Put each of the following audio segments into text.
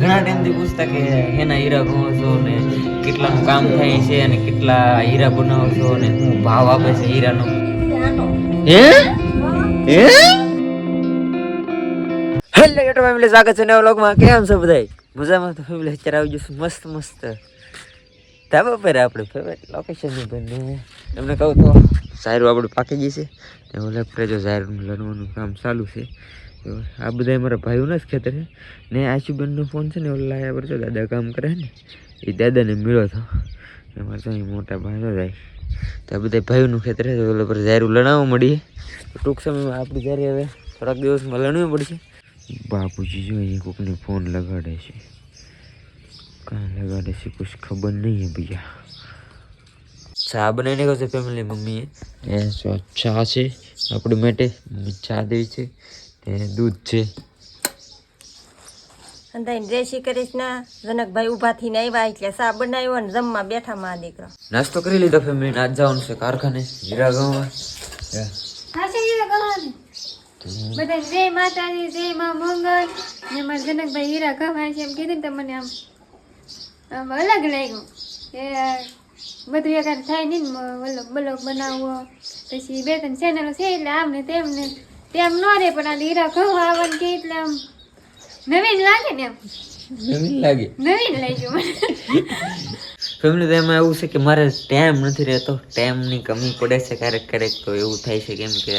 ઘણા ટાઈમથી પૂછતા કે એના હીરા કહો છો ને કેટલાનું કામ થાય છે અને કેટલા હીરા બનાવો છો ને શું ભાવ આપે છે હીરાનો? હે? હે. હેલો યુટ્યુબ ફેમિલી સ્વાગત છે નવા વ્લોગમાં કેમ છો બધાય? મજામાં તો ફેમિલી અત્યારે આવી જશું મસ્ત મસ્ત. ધાબા પર આપણે ફેવરેટ લોકેશન બને. તમને કહું તો સારું આપણું પાકી જશે છે. ને ઓલે પર જો સાયરું લણવાનું કામ ચાલુ છે. આ બધા મારા ભાઈઓના જ ખેતર છે. ને આશુબેનનો ફોન છે ને, ઓલા લાયા પર દાદા કામ કરે ને, એ દાદાને મળ્યો હતો. અમારે તો મોટા ભાઈ તો જાય. તો આ બધા ભાઈઓનું ખેતર છે ઓલા પર સાયરું લણાવવા મળીએ ટૂંક સમયમાં આપણે જ્યારે હવે થોડાક દિવસમાં લણવું પડશે. બાપુજી, જો અહીંયા કોકને ફોન લગાડે છે. કાં લગાડે છે કુછ ખબર નહીં હે ભૈયા. ચા બનાવીને કહો છે ફેમિલી મમ્મીએ? એ ચા છે, આપણી માટે. ચા દેવી છે. દૂધ છે. જય શ્રી કૃષ્ણ. જનકભાઈ ઊભા થઈને આવ્યા એટલે સા બનાવ્યો ને જમવા બેઠા માં દીકરો. નાસ્તો કરી લીધો ફેમિલી આજ જવાનું છે કારખાને હીરા ગામમાં બધા જય માતાજી જય મા મંગળ ને મારા જનકભાઈ હીરા કમાય છે એમ કીધું ને તો મને આમ આમ અલગ લાગ્યું. કે બધું એક થાય નહીં ને બ્લોગ બનાવવો. પછી બે ત્રણ ચેનલો છે એટલે આમ ને તેમ ને ન રે પણ આ હીરા કહું આવવાનું કે એટલે આમ નવીન લાગે ને એમ. નવીન લાગે. નવીન લાગ્યું મને. ફેમિલી તો એમાં એવું છે કે મારે ટાઈમ નથી રહેતો. ટાઈમની કમી પડે છે ક્યારેક ક્યારેક તો એવું થાય છે કેમ કે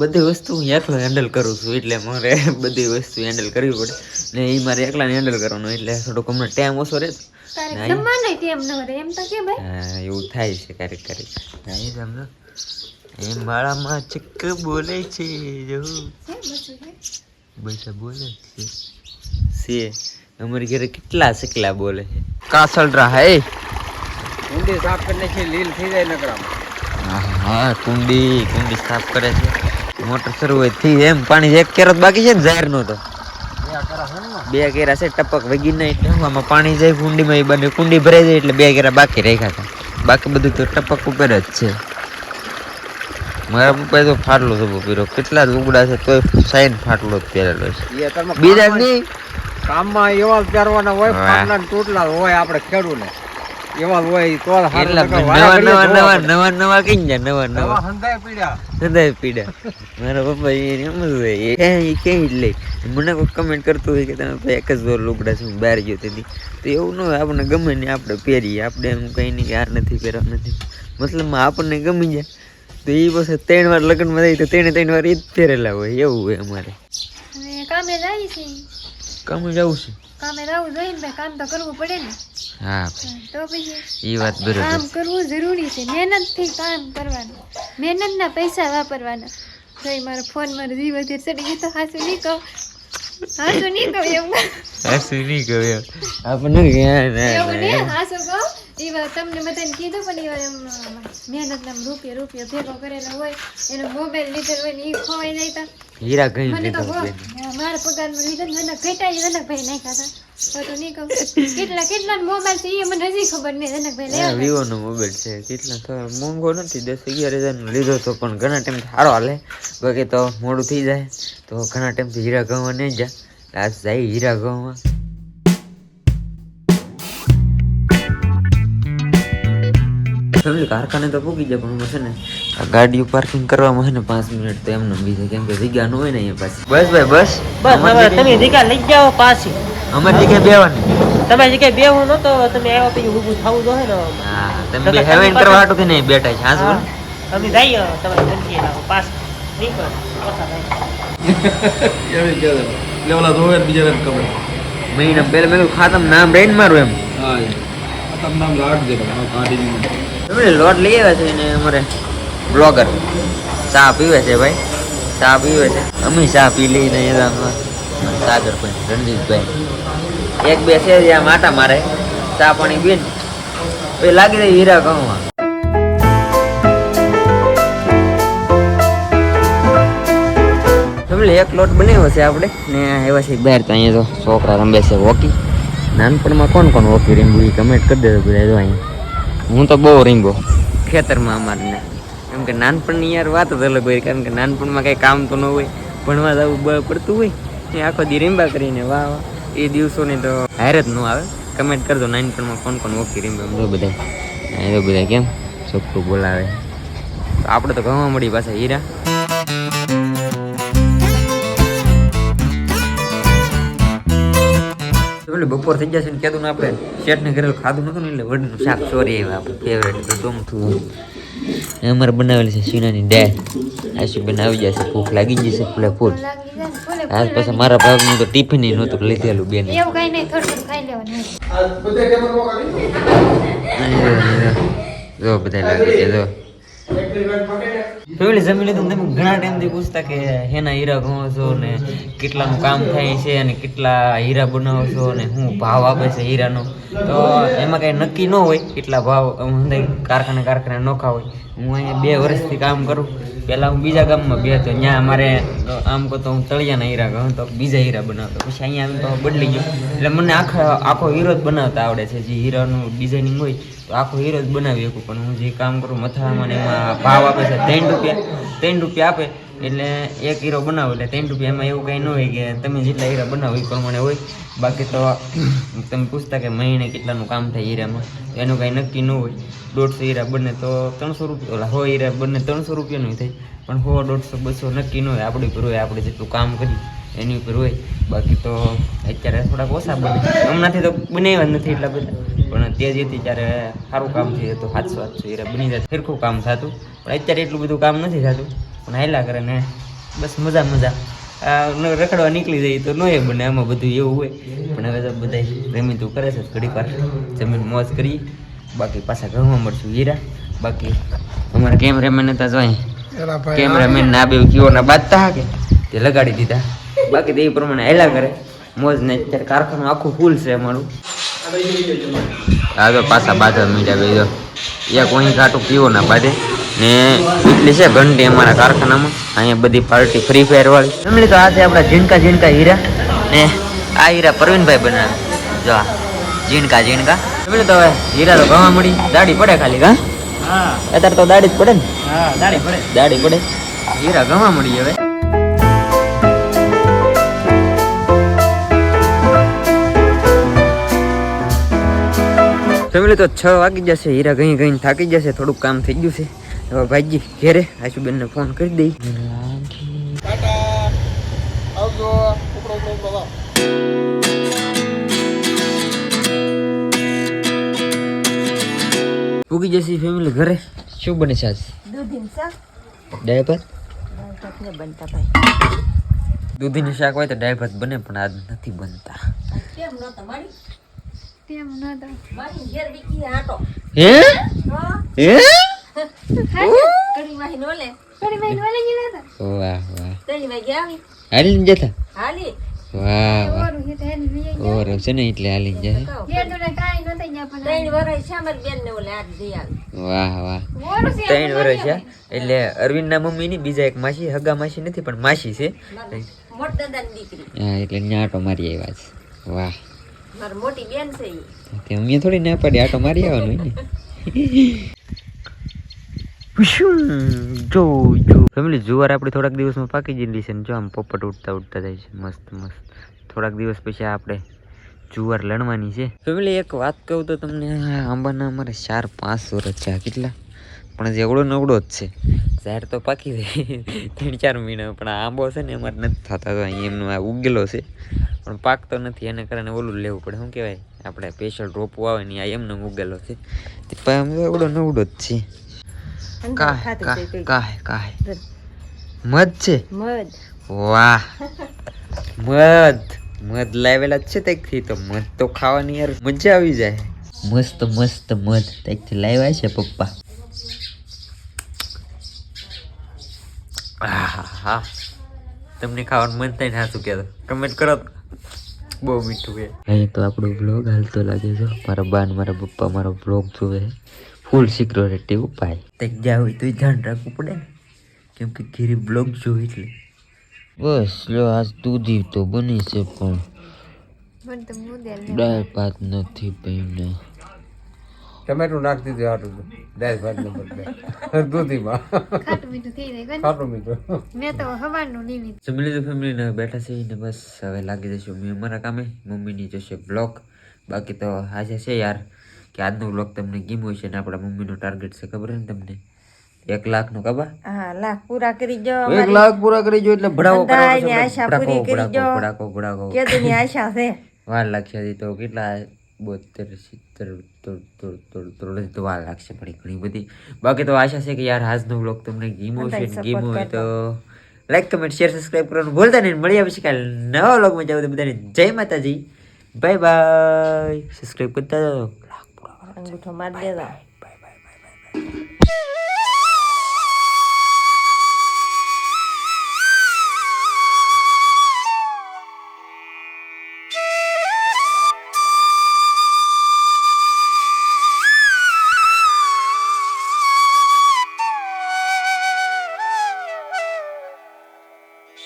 બધી વસ્તુ હું એકલો હેન્ડલ કરું છું એટલે મારે બધી વસ્તુ હેન્ડલ કરવી પડે. ને એ મારે એકલાને હેન્ડલ કરવાનું એટલે થોડોક હમણાં ટાઈમ ઓછો રહે તારે જમવાનું તેમ ન રહે એમ તો કે ભાઈ. હા એવું થાય છે ક્યારેક ક્યારેક. એ માળામાં ચક્ક બોલે છે જો. બોલે છે. સે અમારી ઘરે કેટલા સકલા બોલે છે? કાસલરા હે ઊંડી સાફ કરીને છે લીલ થઈ જાય નકરામ. હા હા કુંડી કુંડી સાફ કરે છે. મોટર શરૂ હોયથી એમ પાણી એક કેરત બાકી છે ને જાહેર નો તો. બે કેરા છે ટપક વગી નહીં આમાં પાણી જાય કુંડીમાં એ બને કુંડી ભરાઈ જાય એટલે બે કેરા બાકી રાખ્યા હતા. બાકી બધું તો ટપક ઉપર જ છે. મારા પપ્પાએ તો ફાટલો સબો પીરો કેટલા લુગડા છે તોય સાઈન ફાટલો જ પહેરેલો છે. બીજા નહીં. કામમાં એવા જ પહેરવાના હોય ફાટલા તૂટલા હોય આપણે ખેડૂને. એવા હોય તો નવા નવા નવા નવા નવા કઈ જાય નવા નવા? હંધાય પીડ્યા. સદાય પીડા મારા પપ્પા એ એમ જ હોય એ ક્યાંય લે? મને કોઈ કમેન્ટ કરતું હોય કે તમે ભાઈ એક જ વાર લુગડા છું બહાર ગયો તેથી તો એવું ન હોય આપણને ગમે ને આપણે પહેરીએ. આપણે એમ કંઈ નહીં કે આ નથી પહેરવા નથી. મતલબ આપણને ગમી જાય. તો એ પછી ત્રણ વાર લગ્નમાં જાય તો ત્રણે ત્રણ વાર એ જ પહેરેલા હોય એવું હોય અમારે. કામે જાય છે. કામ જવું છે? કામે જોઈએ ને કામ તો કરવું પડે ને. હા તો પછી એ વાત બરોબર કામ કરવું જરૂરી છે મહેનતથી કામ કરવાનું. મહેનતના પૈસા વાપરવાના. ભાઈ મારો ફોન મારો જીવ અત્યારે ચડી ગયો તો હાસુ નહીં કહું. હાસું નહીં કહું એવું હાસું નહીં કહ્યું આપણને ક્યાં ના એવું ના હાસું કહું? એવા તમને બધાને કીધું પણ ઈ એમ મહેનતના રૂપિયા રૂપિયા ભેગો કરેલા હોય એનો મોબાઈલ લીધેલો હોય ને એ ખોવાઈ જાય તો. હીરા ઘણી લીધો મારા પગારમાં લીધા ને મને ઘટાઈ જનકભાઈ નાખ્યા હતા. તો તો નહીં કહું. કેટલા કેટલા મોબાઈલ છે એ મને હજી ખબર નહીં જનકભાઈ હા લેવા વિવો નો મોબાઈલ છે. કેટલા તો મોંઘો નથી. દસ અગિયાર હજાર નો લીધો તો પણ ઘણા ટાઈમ સારો હાલે. બાકી તો મોડું થઈ જાય. તો ઘણા ટાઈમથી હીરા ઘઉં નહીં જાય આજ જાય હીરા ઘઉંમાં. ફેમિલી કારખાને તો પૂગી જાય પણ છે ને આ ગાડીઓ પાર્કિંગ કરવામાં છે ને પાંચ મિનિટ તો એમને બીજે કેમ કે જગ્યા ન હોય ને અહીંયા પાછી. બસ ભાઈ બસ. બસ હવે તમે જગ્યા લઈ જાઓ પાછી. અમારી જગ્યાએ બેવાની. તમે જગ્યાએ બેવું ન તો તમે આવ્યો પછી ઊભું થવું જોઈએ ને. હા તમે બે હેવેન કરવા હાટું કે નહીં બેઠા છે? હા તમે જઈએ તમારી જગ્યાએ લાવો પાસ નીકળો ઓછા થાય. એવી ખબર. મહિના પહેલા મેં ખાતમ નામ રહીને મારું એમ. હા. નામ કાઢી દીધું તમે લોટ લઈ આવ્યા છે ને અમારે બ્લોગર? ચા પીવે છે ભાઈ? ચા પીવે છે. અમે ચા પી લઈને સાગરભાઈ રણજીતભાઈ. એક બે છે જ્યાં માટા મારે. ચા પાણી પીને પછી લાગી રહી હીરા ફેમિલી એક લોટ બનાવ્યો છે આપણે? ને એવા છે બહાર તો અહીંયા તો છોકરા રમે છે હોકી. નાનપણમાં કોણ કોણ હોકી રમ્યું એ કમેન્ટ કરી દેજો બધા અહીંયા. હું તો બહુ રીંગો. ખેતરમાં અમારે એમ કે નાનપણની યાર વાત જ અલગ હોય કારણ કે નાનપણમાં કંઈ કામ તો ન હોય ભણવા જવું પડતું હોય એ આખો દી રીંબા કરીને વાહ વાહ. એ દિવસોની તો હાર જ ન આવે. કમેન્ટ કરજો નાનપણમાં કોણ કોણ ઓકી રીંબા. જો બધા. એ બધા કેમ? છોકરું બોલાવે. તો આપણે તો ઘણા મળી પાછા હીરા. એટલે બપોર થઈ જશે ને કહેતું ને આપણે શેઠને ઘરે ખાધું નતું ને એટલે વડનું શાક સોરી આવ્યા આપણે ફેવરેટ તો ચોમથું અમારે બનાવેલી છે સીનાની ડે આશુબેન આવી જશે ભૂખ લાગી જશે ફૂલે ફૂલ લાગી જાય ને ફૂલે. આજ પછી મારા ભાગનું તો ટિફિન નહોતું લીધેલું બેન. એવું કઈ નહીં થોડું ખાઈ લેવાનું. જો બધા લાગે છે જો. ફેમિલી જમી લીધું તમે ઘણા ટાઈમથી પૂછતા કે હેના હીરા ઘણો છો ને કેટલાનું કામ થાય છે અને કેટલા હીરા બનાવો છો ને શું ભાવ આપે છે હીરાનો? તો એમાં કઈ નક્કી ન હોય કેટલા ભાવ કારખાને કારખાને નોખા હોય. હું અહીંયા બે વર્ષથી કામ કરું, પહેલાં હું બીજા ગામમાં બે હતો, ત્યાં અમારે આમ કહો તો હું તળિયાના હીરા કહું તો બીજા હીરા બનાવતો. પછી અહીંયા આમ તો બદલી ગયો. એટલે મને આખા આખો હીરો જ બનાવતા આવડે છે, જે હીરાનું ડિઝાઇનિંગ હોય. તો આખો હીરો જ બનાવી શકું, પણ હું જે કામ કરું મથામાં ને એમાં ભાવ આપે છે ત્રણ રૂપિયા ત્રણ રૂપિયા આપે, એટલે એક હીરો બનાવો એટલે ત્રણ રૂપિયા એમાં એવું કંઈ ન હોય કે તમે જેટલા હીરા બનાવો એ પ્રમાણે હોય. બાકી તો તમે પૂછતા કે મહિને કેટલાનું કામ થાય હીરામાં એનું કાંઈ નક્કી ન હોય. દોઢસો હીરા બને તો ત્રણસો રૂપિયા, ઓલા સો હીરા બને ત્રણસો રૂપિયાનું થાય, પણ સો, દોઢસો, બસો નક્કી ન હોય. આપણી ઉપર હોય, આપણે જેટલું કામ કરીએ, એની ઉપર હોય. બાકી તો અત્યારે થોડાક ઓછા બને. હમણાંથી તો બનાવ્યા નથી એટલા બધા. પણ તે જ હતી ત્યારે સારું કામ થયું હતું હાથસો હાથસો હીરા બની જાય સરખું કામ થતું. પણ અત્યારે એટલું બધું કામ નથી થતું. પણ હાલ્યા કરે ને બસ મજા મજા. આ ન રખડવા નીકળી જાય તો નોય બને આમાં બધું એવું હોય. પણ હવે તો બધા રમીતું કરે છે ઘડીક વાર જમીન મોજ કરી બાકી પાછા ઘરમાં મળશું હીરા. બાકી અમારા કેમેરામેન હતા જોઈ. કેમેરામેન ના બે કીઓના બાંધતા કે તે લગાડી દીધા. બાકી તો એ પ્રમાણે હેલા કરે. મોજ ને અત્યારે કારખાનું આખું ફૂલ છે અમારું. આ તો પાછા બાંધવા મીઠા ગઈ જો એક વહીં કાટું પીવો ના પાડે ને એટલી છે ઘંટી અમારા કારખાનામાં. અહીંયા બધી પાર્ટી ફ્રી ફાયર વાળી. ફેમિલી તો આજે આપણા ઝીણકા ઝીણકા હીરા. ને આ હીરા પ્રવીણભાઈ બનાવે. જો આ ઝીણકા ઝીણકા. ફેમિલી તો હવે હીરા તો ગવા મળી. દાડી પડે ખાલી હા? અત્યારે તો દાડી જ પડે ને? હા દાડી પડે. દાડી પડે. હીરા ગવા મળી હવે. ફેમિલી તો છ વાગી જશે હીરા ગઈ ગઈ થાકી જશે થોડુંક કામ થઈ ગયું છે. હવે ભાઈજી ઘેરે આશુબેનને ફોન કરી દઈ. પૂગી જશે ફેમિલી ઘરે. શું બને છે આજ? ડાયપર બનતા ભાઈ. દૂધીનું શાક હોય તો ડાયપર બને પણ આજ નથી બનતા. કેમ ન મારી હે? હે? કડી વાહી નો વાહ હાલીને જતા? હાલી. વાહ વાહ. હેલ ઓર છે ને એટલે જાય. ત્રણ વર્ષ છે અમારી બેન ને ઓલે આજ વાહ વાહ. ત્રણ વર્ષ છે એટલે અરવિંદના મમ્મીની બીજા એક માસી હગા માસી નથી પણ માસી છે. હા એટલે ત્યાં આટો મારી આવ્યા છે. વાહ. મારી થોડી ના પાડી આટો મારી આવવાનું ને. જો જો. ફેમિલી જુવાર આપણે થોડાક દિવસમાં પાકી ગયેલી છે ને જો આમ પોપટ ઉડતા ઉડતા જાય છે, મસ્ત મસ્ત. થોડાક દિવસ પછી આપણે જુવાર લણવાની છે. ફેમિલી એક વાત કહું તો તમને આંબાના અમારે ચાર, પાંચ વર્ષ છે કેટલા? પણ હજી એવડો નવડો જ છે. ઝાડ તો પાકી જાય. ત્રણ ચાર મહિના, પણ આંબો છે ને, અમારે નથી થતા તો અહીં એમનો આ ઉગેલો છે. પણ પાકતો નથી એને કારણે ઓલું લેવું પડે. શું કહેવાય? આપણે સ્પેશિયલ રોપો આવે ને આ એમને ઉગેલો છે. તે એવડો નવડો જ છે. કાય કાય મધ છે? મધ. વાહ. મધ. મધ લાવેલા છે ત્યાંથી તો મધ તો ખાવાની યાર મજા આવી જાય. મસ્ત મસ્ત મધ ત્યાંથી લાવ્યા છે પપ્પા. તમને ખાવાનું મન થાય ને હાથું કહેતો. કમેન્ટ કરો. બહુ મીઠું છે. અહીં તો આપણો બ્લોગ હાલતો લાગે છે. મારા બા મારા પપ્પા મારો બ્લોગ જોવે ફૂલ સિક્યોરિટી ઉપાય. તક જ્યાં હોય તો ધ્યાન રાખવું પડે ને. કેમ કે ઘેરી બ્લોગ જોઈ એટલે. બસ લો આજ દૂધી તો બની છે પણ દાળ ભાત નથી બન્યા ટમેટું નાખી દીધું આટલું દાળ ભાત નંબર બે દૂધીમાં. ખાટું મીઠું થઈ જાય ખાટું મીઠું. મેં તો હવાનું લીધી જમી લીધું ફેમિલીને બેઠા છે ને બસ હવે લાગી જશું. મેં અમારા કામે મમ્મીની જશે બ્લોગ બાકી તો આજે છે યાર કે આજનો બ્લોગ તમને ગમ્યો છે ને આપણા મમ્મીનો ટાર્ગેટ છે. ખબર ને તમને? એક લાખ નો કબા હા લાખ પૂરા કરી જો એક લાખ પૂરા કરી જો એટલે ભડાવો. આશા ભડાકો, પૂરી કરી ભડાકો, જો. ભડાકો, ભડાકો. કેદુની આશા છે. વાર હજી તો કેટલા બોતેર સિત્તેર વાર લાગશે ઘણી ઘણી બધી. બાકી તો આશા છે કે યાર આજનો બ્લોગ તમને ગીમો છે ગીમો હોય તો લાઈક કમેન્ટ શેર સબસ્ક્રાઈબ કરવાનું ભૂલતા નહીં. મળ્યા પછી કાલે નવા બ્લોગમાં જાવ તો બધાને જય માતાજી. બાય બાય સબસ્ક્રાઈબ કરતા અંગૂઠો મારી દેજો.